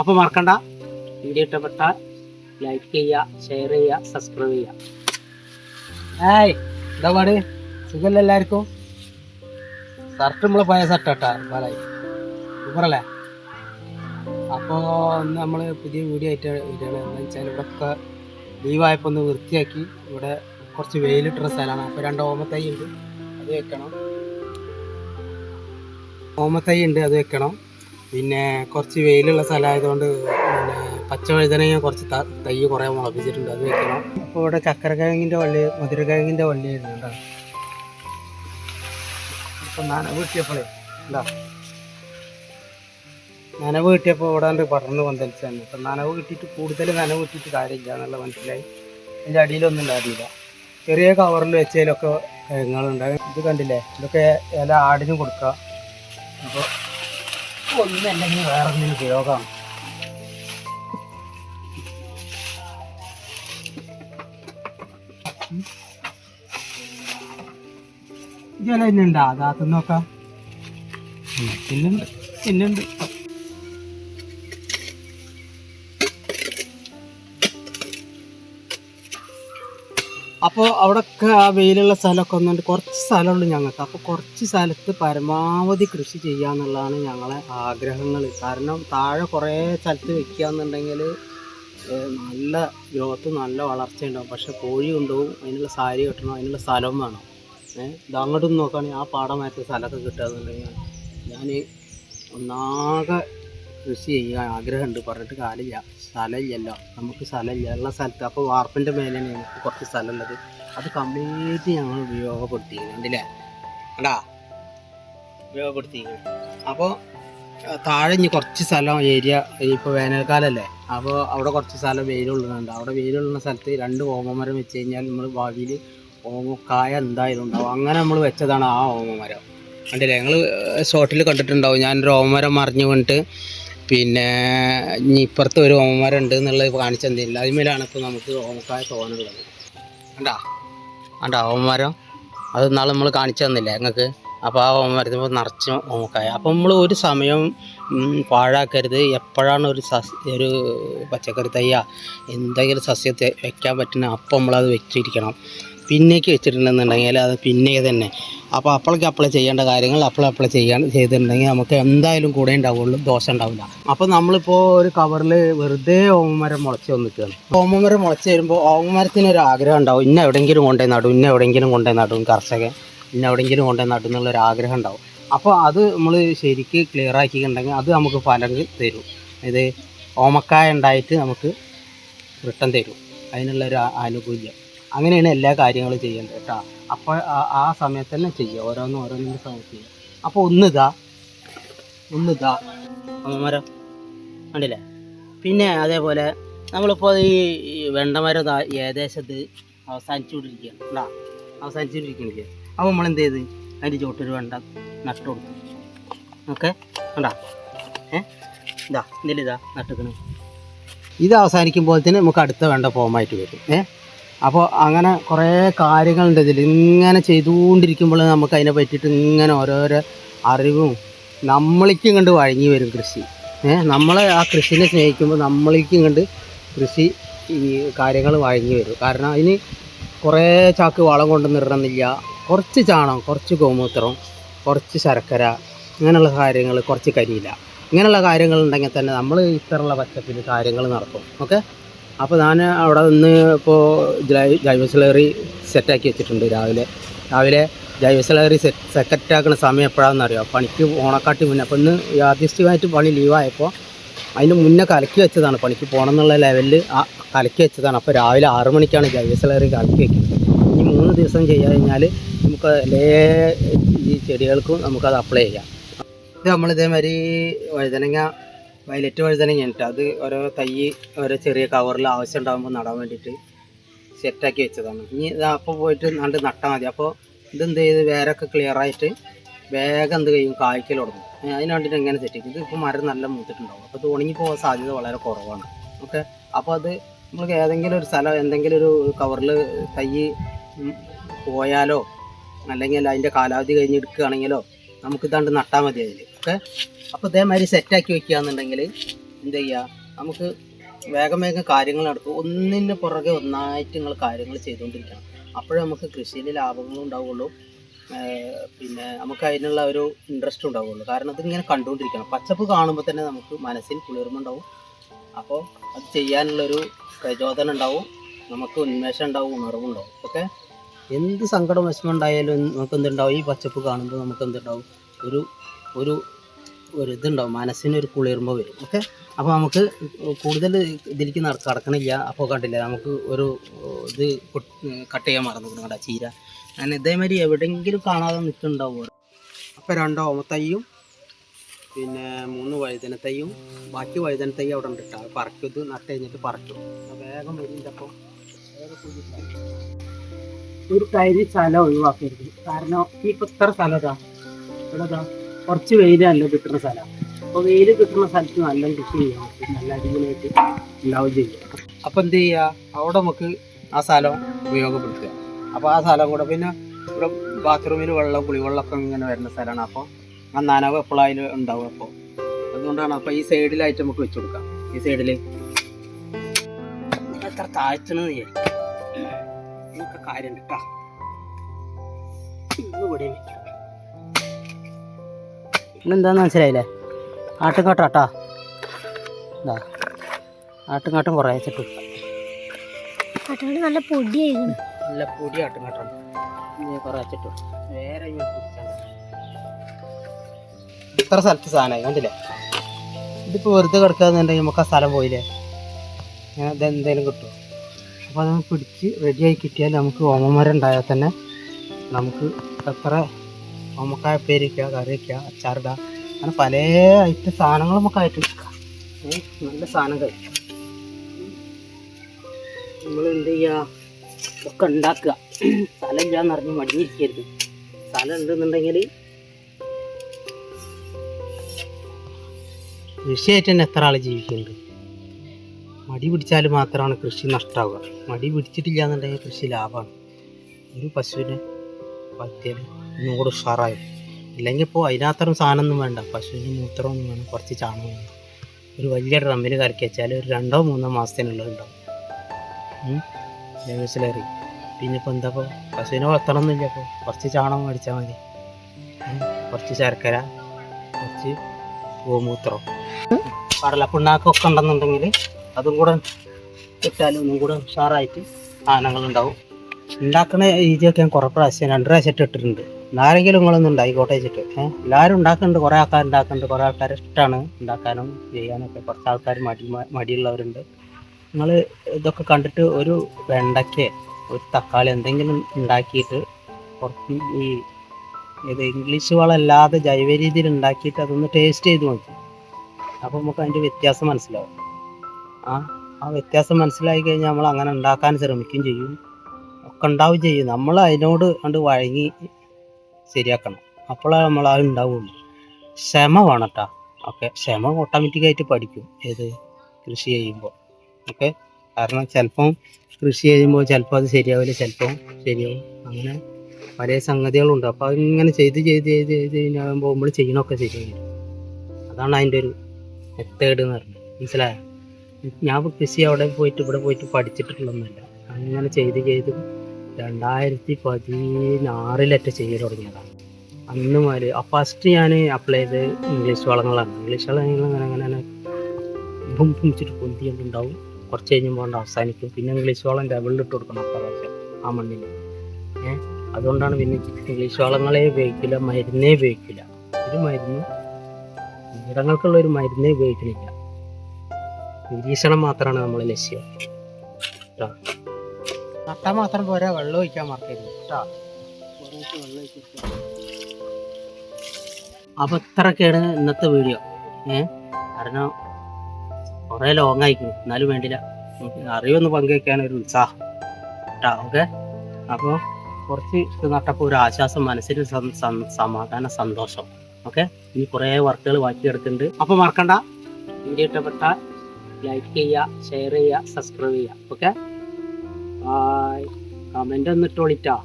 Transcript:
അപ്പോൾ മറക്കണ്ട. വീഡിയോ ഇഷ്ടപ്പെട്ടാൽ ലൈക്ക് ചെയ്യുക ഷെയർ ചെയ്യുക സബ്സ്ക്രൈബ് ചെയ്യുക. ഏയ് എന്താ പാട്? സുഖമല്ല എല്ലാവർക്കും? ഷർട്ട് നമ്മളെ പഴയ ഷർട്ടാ പാലായി സൂപ്പറല്ലേ അപ്പോൾ ഇന്ന് നമ്മൾ പുതിയ വീഡിയോ ആയിട്ട് വരികയാണ്. എന്താണെന്ന് വെച്ചാൽ ഇവിടെയൊക്കെ ലീവായപ്പോൾ ഒന്ന് വൃത്തിയാക്കി. ഇവിടെ കുറച്ച് വെയിലിട്ടുള്ള സ്ഥലമാണ്. അപ്പോൾ രണ്ട് ഓമത്തൈ ഉണ്ട് അത് വെക്കണം. ഓമത്തൈ ഉണ്ട് അത് വെക്കണം. പിന്നെ കുറച്ച് വെയിലുള്ള സ്ഥലമായതുകൊണ്ട് പിന്നെ പച്ചവഴുതനങ്ങ കുറച്ച് തൈ കുറേ മുളപ്പിച്ചിട്ടുണ്ട് അത് വെക്കണം. അപ്പോൾ ഇവിടെ ചക്കരക്കിഴങ്ങിന്റെ വള്ളി മുതിരക്കിഴങ്ങിന്റെ വള്ളി ഇപ്പം നനവ് കിട്ടിയപ്പോഴേ കിട്ടിയപ്പോൾ ഇവിടെ കണ്ട് പടർന്ന് പന്തലിച്ചാണ് ഇപ്പം നനവ് കിട്ടിയിട്ട് കൂടുതൽ നനവ് കിട്ടിയിട്ട് കാര്യമില്ല എന്നുള്ള മനസ്സിലായി. അതിന്റെ അടിയിലൊന്നും ഉണ്ടായിരുന്നില്ല. ചെറിയ കവറിൽ വെച്ചതിലൊക്കെ കിഴങ്ങുകളുണ്ട് ഇത് കണ്ടില്ലേ? ഇതൊക്കെ ഇല ആടിനും കൊടുക്കുക. അപ്പോൾ ഒന്നല്ലെങ്കിൽ വേറെ എന്തെങ്കിലും ഉപയോഗമാണ് ജല തന്നെ ഉണ്ടോ അതാത്ത നോക്കാം. പിന്നുണ്ട് പിന്നുണ്ട് അപ്പോൾ അവിടെയൊക്കെ ആ വെയിലുള്ള സ്ഥലമൊക്കെ ഒന്നുണ്ട്. കുറച്ച് സ്ഥലമുള്ളൂ ഞങ്ങൾക്ക്. അപ്പോൾ കുറച്ച് സ്ഥലത്ത് പരമാവധി കൃഷി ചെയ്യാന്നുള്ളതാണ് ഞങ്ങളെ ആഗ്രഹങ്ങൾ കാരണം താഴെ കുറേ സ്ഥലത്ത് വെക്കുക എന്നുണ്ടെങ്കിൽ നല്ല ഗ്രോത്ത് നല്ല വളർച്ച ഉണ്ടാവും. പക്ഷേ കോഴി കൊണ്ടുപോകും അതിനുള്ള സാരി കിട്ടണം അതിനുള്ള സ്ഥലം വേണം. ഏഹ് ഇത് അങ്ങോട്ടും നോക്കുകയാണെങ്കിൽ ആ പാടമായിട്ട് സ്ഥലമൊക്കെ കിട്ടുക ഞാൻ ഒന്നാകെ കൃഷി ചെയ്യാൻ ആഗ്രഹമുണ്ട്. പറഞ്ഞിട്ട് കാര്യമില്ല. സ്ഥലമില്ലല്ലോ. നമുക്ക് സ്ഥലമില്ല. ഉള്ള സ്ഥലത്ത് അപ്പോൾ വാർപ്പിന്റെ മേലെയാണ് കുറച്ച് സ്ഥലമുള്ളത്. അത് കംപ്ലീറ്റ് ഞങ്ങൾ ഉപയോഗപ്പെടുത്തിയിരുന്നുണ്ടല്ലേ കണ്ടാ? ഉപയോഗപ്പെടുത്തിയിരിക്കുന്നത് അപ്പോൾ താഴെ ഇനി കുറച്ച് സ്ഥലം ഏരിയ ഇപ്പോൾ വേനൽക്കാലല്ലേ? അപ്പോൾ അവിടെ കുറച്ച് സ്ഥലം വെയിലുള്ളതുണ്ട് അവിടെ വെയിലുള്ള സ്ഥലത്ത് രണ്ട് ഓമമരം വെച്ച് കഴിഞ്ഞാൽ നമ്മൾ ഭാവിയിൽ ഓമക്കായ എന്തായാലും ഉണ്ടാവും അങ്ങനെ നമ്മൾ വെച്ചതാണ് ആ ഓമമരം. കണ്ടില്ലേ? ഞങ്ങൾ ഷോട്ടിൽ കണ്ടിട്ടുണ്ടാവും. ഞാനൊരു ഓമമരം മറിഞ്ഞു കൊണ്ടിട്ട് പിന്നെ ഇനി ഇപ്പുറത്ത് ഒരു ഓമമരം ഉണ്ട് എന്നുള്ളത് കാണിച്ചെന്തില്ല അതിന്മേലാണ് ഇപ്പോൾ നമുക്ക് ഓമക്കായ തോന്നുള്ളത് കണ്ടാ? കണ്ടാ അവന്മാരോ? അത് നാളെ നമ്മൾ കാണിച്ചു തന്നില്ലേ ഞങ്ങൾക്ക് അപ്പോൾ ആ ഓമരത്തിൽ നിറച്ച് ഓമക്കായ അപ്പോൾ നമ്മൾ ഒരു സമയം പാഴാക്കരുത്. എപ്പോഴാണ് ഒരു സസ് ഒരു പച്ചക്കറി തയ്യ? എന്തെങ്കിലും സസ്യത്തെ വെക്കാൻ പറ്റുന്ന അപ്പം നമ്മളത് വെച്ചിരിക്കണം. പിന്നേക്ക് വെച്ചിട്ടുണ്ടെന്നുണ്ടെങ്കിൽ അത് പിന്നെ തന്നെ. അപ്പോൾ അപ്പോഴേക്ക് അപ്ലൈ ചെയ്യേണ്ട കാര്യങ്ങൾ അപ്പോൾ അപ്ലൈ ചെയ്യാൻ ചെയ്തിട്ടുണ്ടെങ്കിൽ നമുക്ക് എന്തായാലും കൂടെ ഉണ്ടാവുള്ളൂ ദോഷം ഉണ്ടാവില്ല. അപ്പോൾ നമ്മളിപ്പോൾ ഒരു കവറിൽ വെറുതെ ഓമമരം മുളച്ച് വന്നിട്ടാണ് ഓമമരം മുളച്ച് വരുമ്പോൾ ഓമമരത്തിന് ഒരു ആഗ്രഹം ഉണ്ടാവും ഇന്ന എവിടെയെങ്കിലും കൊണ്ടുപോയി നടും ഇന്ന എവിടെയെങ്കിലും കൊണ്ടുപോയി നടും കർഷകൻ ഇന്ന എവിടെയെങ്കിലും കൊണ്ടുപോയി നടും എന്നുള്ളൊരു ആഗ്രഹം ഉണ്ടാവും. അപ്പോൾ അത് നമ്മൾ ശരിക്ക് ക്ലിയർ ആക്കിയിട്ടുണ്ടെങ്കിൽ അത് നമുക്ക് ഫലം തരും. ഇത് ഓമക്കായ ഉണ്ടായിട്ട് നമുക്ക് റിട്ടേൺ തരും. അതിനുള്ളൊരു ആനുകൂല്യം. അങ്ങനെയാണ് എല്ലാ കാര്യങ്ങളും ചെയ്യേണ്ടത് കേട്ടോ. അപ്പോൾ ആ- സമയത്ത് തന്നെ ചെയ്യുക. ഓരോന്നും ഓരോന്നും സമയത്ത് ചെയ്യുക. അപ്പോൾ ഒന്നിതാ ഒന്നിതാ. മരം കണ്ടില്ലേ? പിന്നെ അതേപോലെ നമ്മളിപ്പോൾ ഈ വെണ്ടമരം ഏകദേശം ഇത് അവസാനിച്ചുകൊണ്ടിരിക്കുകയാണ് കേട്ടോ. അവസാനിച്ചുകൊണ്ടിരിക്കുകയാണ് അപ്പോൾ നമ്മൾ എന്ത് ചെയ്ത്? അതിന്റെ ചോട്ടൊരു വെണ്ട നട്ട് കൊടുത്തു. ഓക്കെ? കണ്ടാ? ഏ? ഇതാ ഇതിൽ ഇതാ ഇത് അവസാനിക്കുമ്പോൾ തന്നെ നമുക്ക് അടുത്ത വേണ്ട ഫോമായിട്ട് വരും. ഏ? അപ്പോൾ അങ്ങനെ കുറേ കാര്യങ്ങളുണ്ട് ഇതിൽ ഇങ്ങനെ ചെയ്തുകൊണ്ടിരിക്കുമ്പോൾ നമുക്ക് അതിനെ പറ്റിയിട്ട് ഇങ്ങനെ ഓരോരോ അറിവും നമ്മളിക്കും കണ്ട് വഴങ്ങി വരും കൃഷി. ഏഹ് നമ്മളെ ആ കൃഷിനെ സ്നേഹിക്കുമ്പോൾ നമ്മളിക്കും കണ്ട് കൃഷി ഈ കാര്യങ്ങൾ വഴങ്ങി വരും. കാരണം അതിന് കുറേ ചാക്ക് വളം കൊണ്ടുവന്നിടണമെന്നില്ല കുറച്ച് ചാണകം കുറച്ച് ഗോമൂത്രം കുറച്ച് ശർക്കര ഇങ്ങനെയുള്ള കാര്യങ്ങൾ കുറച്ച് കരിയില്ല ഇങ്ങനെയുള്ള കാര്യങ്ങൾ ഉണ്ടെങ്കിൽ തന്നെ നമ്മൾ ഇത്തരമുള്ള പച്ചപ്പിൽ കാര്യങ്ങൾ നടക്കും ഓക്കെ? അപ്പോൾ ഞാൻ അവിടെ നിന്ന് ഇപ്പോൾ ജൈവ സ്ലറി സെറ്റാക്കി വെച്ചിട്ടുണ്ട് രാവിലെ. രാവിലെ ജൈവ സ്ലറി സെറ്റ് സെക്കറ്റാക്കുന്ന സമയം എപ്പോഴാണെന്ന് അറിയാം? പണിക്ക് ഓണക്കാട്ടി മുന്നേ. അപ്പോൾ ഇന്ന് യാദൃശ്യമായിട്ട് പണി ലീവായപ്പോൾ അതിന് മുന്നേ കലക്കി വെച്ചതാണ് പണിക്ക് പോകണം എന്നുള്ള ലെവലിൽ ആ കലക്കി വെച്ചതാണ്. അപ്പോൾ രാവിലെ ആറ് മണിക്കാണ് ജൈവ സ്ലറി കലക്കി വെക്കുന്നത്. ഈ മൂന്ന് ദിവസം ചെയ്ത് കഴിഞ്ഞാൽ നമുക്ക് എല്ലാ ഈ ചെടികൾക്കും നമുക്കത് അപ്ലൈ ചെയ്യാം. ഇത് നമ്മളിതേമാതിരി വഴുതനങ്ങ വയലറ്റ് വഴുതനങ്ങ ഉണ്ട് അത് ഓരോ തൈ ഓരോ ചെറിയ കവറിൽ ആവശ്യം ഉണ്ടാകുമ്പോൾ നടാൻ വേണ്ടിയിട്ട് സെറ്റാക്കി വെച്ചതാണ്. ഇനി ഇത് അപ്പോൾ പോയിട്ട് നണ്ട് നട്ടാൽ മതി. അപ്പോൾ ഇതെന്ത് ചെയ്ത്? വേരൊക്കെ ക്ലിയർ ആയിട്ട് വേഗം എന്ത് ചെയ്യും? കായ്ക്കൽ തുടങ്ങും. അതിന് വേണ്ടിയിട്ട് എങ്ങനെ സെറ്റ് ചെയ്യും? ഇത് ഇപ്പോൾ മരം നല്ല മൂത്തിട്ടുണ്ടാവും. അപ്പോൾ ഇത് ഉണങ്ങി പോകാൻ സാധ്യത വളരെ കുറവാണ്. ഓക്കെ? അപ്പോൾ അത് നമുക്ക് ഏതെങ്കിലും ഒരു സ്ഥലം എന്തെങ്കിലും ഒരു കവറിൽ തൈ പോയാലോ? അല്ലെങ്കിൽ അതിന്റെ കാലാവധി കഴിഞ്ഞെടുക്കുകയാണെങ്കിലോ നമുക്കിതാണ്ട് നട്ടാൽ മതി അതിൽ ഓക്കെ അപ്പോൾ ഇതേമാതിരി സെറ്റാക്കി വെക്കുകയാണെന്നുണ്ടെങ്കിൽ എന്ത് ചെയ്യുക നമുക്ക് വേഗം വേഗം കാര്യങ്ങൾ നടക്കും. ഒന്നിന് പുറകെ ഒന്നായിട്ട് നിങ്ങൾ കാര്യങ്ങൾ ചെയ്തുകൊണ്ടിരിക്കണം അപ്പോഴേ നമുക്ക് കൃഷിയിൽ ലാഭങ്ങളും ഉണ്ടാവുള്ളൂ. പിന്നെ നമുക്ക് അതിനുള്ള ഒരു ഇൻട്രസ്റ്റ് ഉണ്ടാവുള്ളൂ. കാരണം ഇതിങ്ങനെ കണ്ടുകൊണ്ടിരിക്കണം. പച്ചപ്പ് കാണുമ്പോൾ തന്നെ നമുക്ക് മനസ്സിൽ കുളിർമ ഉണ്ടാവും. അപ്പോൾ അത് ചെയ്യാനുള്ളൊരു പ്രചോദനം ഉണ്ടാവും. നമുക്ക് ഉന്മേഷം ഉണ്ടാവും ഉണർവുണ്ടാവും ഓക്കെ? എന്ത് സങ്കടം വിഷമം ഉണ്ടായാലും നമുക്ക് എന്തുണ്ടാവും? ഈ പച്ചപ്പ് കാണുമ്പോൾ നമുക്ക് എന്തുണ്ടാവും? ഒരു ഒരു ഒരു ഇതുണ്ടാവും. മനസ്സിനൊരു കുളിർമ വരും. ഓക്കെ? അപ്പോൾ നമുക്ക് കൂടുതൽ ഇതിലേക്ക് കടക്കണില്ല. അപ്പോൾ കണ്ടില്ല നമുക്ക് ഒരു ഇത് കട്ട് ചെയ്യാൻ മറന്നു കൊടുക്കണ്ട ചീര. ഞാൻ ഇതേമാതിരി എവിടെയെങ്കിലും കാണാതെ നിൽക്കുന്നുണ്ടാവും അപ്പോൾ രണ്ട് ഓമത്തയ്യും പിന്നെ മൂന്ന് വഴുതനത്തയ്യും ബാക്കി വഴുതനത്തയ്യും അവിടെ ഉണ്ട് കേട്ടോ. പറിക്കും. ഇത് നട്ട് കഴിഞ്ഞിട്ട് പറിക്കും. വേഗം അപ്പോൾ ഒരു കയറി സ്ഥലം ഒഴിവാക്കരുത്. കാരണം ഇപ്പം ഇത്ര സ്ഥലം ഇതാ. ഇവിടെ കുറച്ച് വെയിലല്ല കിട്ടുന്ന സ്ഥലം. അപ്പോൾ വെയിൽ കിട്ടുന്ന സ്ഥലത്ത് നല്ല കൃഷി ചെയ്യാം. നല്ല അടിപൊളിയായിട്ട് ലവ് ചെയ്യാം. അപ്പോൾ എന്ത് ചെയ്യുക അവിടെ നമുക്ക് ആ സ്ഥലം ഉപയോഗപ്പെടുത്തുക. അപ്പോൾ ആ സ്ഥലം കൂടെ പിന്നെ ഇവിടെ ബാത്റൂമിൽ വെള്ളം കുളിവെള്ളമൊക്കെ ഇങ്ങനെ വരുന്ന സ്ഥലമാണ്. അപ്പോൾ ആ നനവ് എപ്പോഴായാലും ഉണ്ടാവും അപ്പോൾ അതുകൊണ്ടാണ് അപ്പോൾ ഈ സൈഡിലായിട്ട് നമുക്ക് വെച്ച് കൊടുക്കാം. ഈ സൈഡിൽ എത്ര താഴ്ത്തണെന്ന് ഇതൊക്കെ കാര്യം കേട്ടോ ഇവിടെ ഇന്നെന്താന്ന് മനസ്സിലായില്ലേ? ആട്ടുംകാട്ടാട്ടാ ഇതാ ആട്ടുംകാട്ടും കുറേ വെച്ചിട്ട്. നല്ല പൊടിയായിരുന്നു. നല്ല പൊടി ആട്ടുംകാട്ടാണ്. കുറേ വെച്ചിട്ടു. വേറെ. ഇത്ര സ്ഥലത്ത് സാധനമായി കണ്ടില്ലേ? ഇതിപ്പോൾ വെറുതെ കിടക്കാന്നുണ്ടെങ്കിൽ നമുക്ക് ആ സ്ഥലം പോയില്ലേ? അങ്ങനെ ഇതെന്തേലും കിട്ടും. അപ്പോൾ അത് പിടിച്ച് റെഡിയായി കിട്ടിയാൽ നമുക്ക് ഓമമരം ഉണ്ടായാൽ തന്നെ നമുക്ക് എത്ര ഓമക്കായ പേരിക്ക കറി വയ്ക്കുക അച്ചാറിടുക അങ്ങനെ പല ഐറ്റം സാധനങ്ങൾ നമുക്ക് ആയിട്ട് നല്ല സാധനം കഴിക്കാം നമ്മൾ എന്ത് ചെയ്യുക ഒക്കെ ഉണ്ടാക്കുക. സ്ഥലം ഇല്ലാന്ന് അറിഞ്ഞ് മടിഞ്ഞിരിക്കരുത്. സ്ഥലം ഉണ്ടെന്നുണ്ടെങ്കിൽ കൃഷിയായിട്ട് തന്നെ എത്ര ആൾ ജീവിക്കുന്നുണ്ട്? മടി പിടിച്ചാൽ മാത്രമാണ് കൃഷി നഷ്ടമാവുക മടി പിടിച്ചിട്ടില്ല എന്നുണ്ടെങ്കിൽ കൃഷി ലാഭമാണ് ഒരു പശുവിനെ വളർത്തിയാൽ ഒന്നും ഉഷാറായും. ഇല്ലെങ്കിൽ ഇപ്പോൾ അതിനകത്തരം സാധനമൊന്നും വേണ്ട. പശുവിന് മൂത്രമൊന്നും വേണം. കുറച്ച് ചാണകം വേണം. ഒരു വലിയ ഡ്രമ്മിൽ കറക്കി വെച്ചാൽ ഒരു രണ്ടോ മൂന്നോ മാസത്തിനുള്ളത് ഉണ്ടാവും. മനസ്സിലേറി പിന്നെ ഇപ്പോൾ എന്താ ഇപ്പോൾ പശുവിനെ വളർത്തണമെന്നില്ല അപ്പോൾ കുറച്ച് ചാണകം മേടിച്ചാൽ മതി. കുറച്ച് ശർക്കര കുറച്ച് ഗോമൂത്രം. കടലപ്പിണ്ണാക്കൊക്കെ ഉണ്ടെന്നുണ്ടെങ്കിൽ അതും കൂടെ ഇട്ടാൽ ഒന്നും കൂടെ ഉഷാറായിട്ട് സാധനങ്ങളുണ്ടാവും. ഉണ്ടാക്കുന്ന രീതിയൊക്കെ ഞാൻ കുറേ പ്രാവശ്യം രണ്ട് പ്രാവശ്യം ഇട്ടിട്ടുണ്ട്. ആരെങ്കിലും നിങ്ങളൊന്നും ഉണ്ടായി കോട്ടേജ് ഏഹ് എല്ലാവരും ഉണ്ടാക്കുന്നുണ്ട് കുറേ ആൾക്കാർ ഉണ്ടാക്കുന്നുണ്ട് കുറേ ആൾക്കാർ ഇഷ്ടമാണ് ഉണ്ടാക്കാനും ചെയ്യാനൊക്കെ. കുറച്ച് ആൾക്കാർ മടി മടിയുള്ളവരുണ്ട്. നിങ്ങൾ ഇതൊക്കെ കണ്ടിട്ട് ഒരു വെണ്ടയ്ക്ക ഒരു തക്കാളി എന്തെങ്കിലും ഉണ്ടാക്കിയിട്ട് കുറച്ച് ഈ ഇത് ഇംഗ്ലീഷ് വളമല്ലാതെ ജൈവ രീതിയിൽ ഉണ്ടാക്കിയിട്ട് അതൊന്ന് ടേസ്റ്റ് ചെയ്ത് നോക്കി. അപ്പോൾ നമുക്ക് അതിന്റെ വ്യത്യാസം മനസ്സിലാവും. ആ ആ വ്യത്യാസം മനസ്സിലായി കഴിഞ്ഞാൽ നമ്മൾ അങ്ങനെ ഉണ്ടാക്കാൻ ശ്രമിക്കുകയും ചെയ്യും. ഒക്കെ ഉണ്ടാവുകയും ചെയ്യും. നമ്മൾ അതിനോട് കണ്ട് വഴങ്ങി ശരിയാക്കണം. അപ്പോഴാണ് നമ്മൾ ആ ഉണ്ടാവുള്ളൂ. ക്ഷമ വേണം കേട്ടോ ഓക്കെ ക്ഷമ ഓട്ടോമാറ്റിക്കായിട്ട് പഠിക്കും ഏത് കൃഷി ചെയ്യുമ്പോൾ ഓക്കെ കാരണം ചിലപ്പം കൃഷി ചെയ്യുമ്പോൾ ചിലപ്പോൾ അത് ശരിയാവില്ല ചിലപ്പം ശരിയാവും. അങ്ങനെ പല സംഗതികളുണ്ട്. അപ്പോൾ അതിങ്ങനെ ചെയ്ത് ചെയ്ത് ചെയ്ത് ചെയ്ത് കഴിഞ്ഞാകുമ്പോൾ നമ്മൾ ചെയ്യണമൊക്കെ ശരിയായി. അതാണ് അതിന്റെ ഒരു മെത്തേഡ് എന്ന് പറയുന്നത്. മനസ്സിലായോ? ഞാൻ കൃഷി അവിടെ പോയിട്ട് ഇവിടെ പോയിട്ട് പഠിച്ചിട്ടുള്ളൊന്നുമില്ല. അങ്ങനെ ചെയ്ത് ചെയ്ത് രണ്ടായിരത്തി പതിനാറിലൊക്കെ ചെയ്യൽ തുടങ്ങിയതാണ്. അന്ന് മുതൽ ഫസ്റ്റ് ഞാൻ അപ്ലൈ ചെയ്ത് ഇംഗ്ലീഷ് വളങ്ങളാണ്. ഇംഗ്ലീഷ് വളങ്ങൾ അങ്ങനെ അങ്ങനെ അങ്ങനെ ബും പിടിച്ചിട്ട് പൊന്തിയൊക്കെ ഉണ്ടാവും. കുറച്ച് കഴിഞ്ഞ് കൊണ്ട് അവസാനിക്കും. പിന്നെ ഇംഗ്ലീഷ് വളം ഡബിളിൽ ഇട്ട് കൊടുക്കണം അപ്രാവശ്യം ആ മണ്ണിൽ ഏഹ് അതുകൊണ്ടാണ് പിന്നെ ഇംഗ്ലീഷ് വളങ്ങളെ ഉപയോഗിക്കില്ല മരുന്നേ ഉപയോഗിക്കില്ല. ഒരു മരുന്ന് കീടങ്ങൾക്കുള്ള ഒരു മരുന്നേ ഉപയോഗിക്കണില്ല. നിരീക്ഷണം മാത്രമാണ് നമ്മളെ ലക്ഷ്യം. കേട്ടോ നട്ട മാത്രം പോരാ വെള്ളം ഒഴിക്കാൻ മറക്കരുത് കേട്ടോ. അപ്പൊ ഇത്രയൊക്കെയാണ് ഇന്നത്തെ വീഡിയോ. ഏ? കാരണം കുറേ ലോങ് ആയിക്കുന്നു എന്നാലും വേണ്ടില്ല. അറിവൊന്ന് പങ്കുവയ്ക്കാൻ ഒരു ഉത്സാഹം. കേട്ടോ ഓക്കെ? അപ്പോൾ കുറച്ച് ഇത് ഒരു ആശ്വാസം മനസ്സിന് സമാധാന സന്തോഷം. ഓക്കെ? ഇനി കുറേ വർക്കുകൾ ബാക്കി കിടക്കുന്നുണ്ട്. അപ്പോൾ മറക്കണ്ട. വീഡിയോ ഇഷ്ടപ്പെട്ടാൽ ലൈക്ക് ചെയ്യുക ഷെയർ ചെയ്യുക സബ്സ്ക്രൈബ് ചെയ്യുക. ഓക്കെ? ബായ് കമന്റ് എന്നിട്ട് ഇട്ടോളിട്ടാ.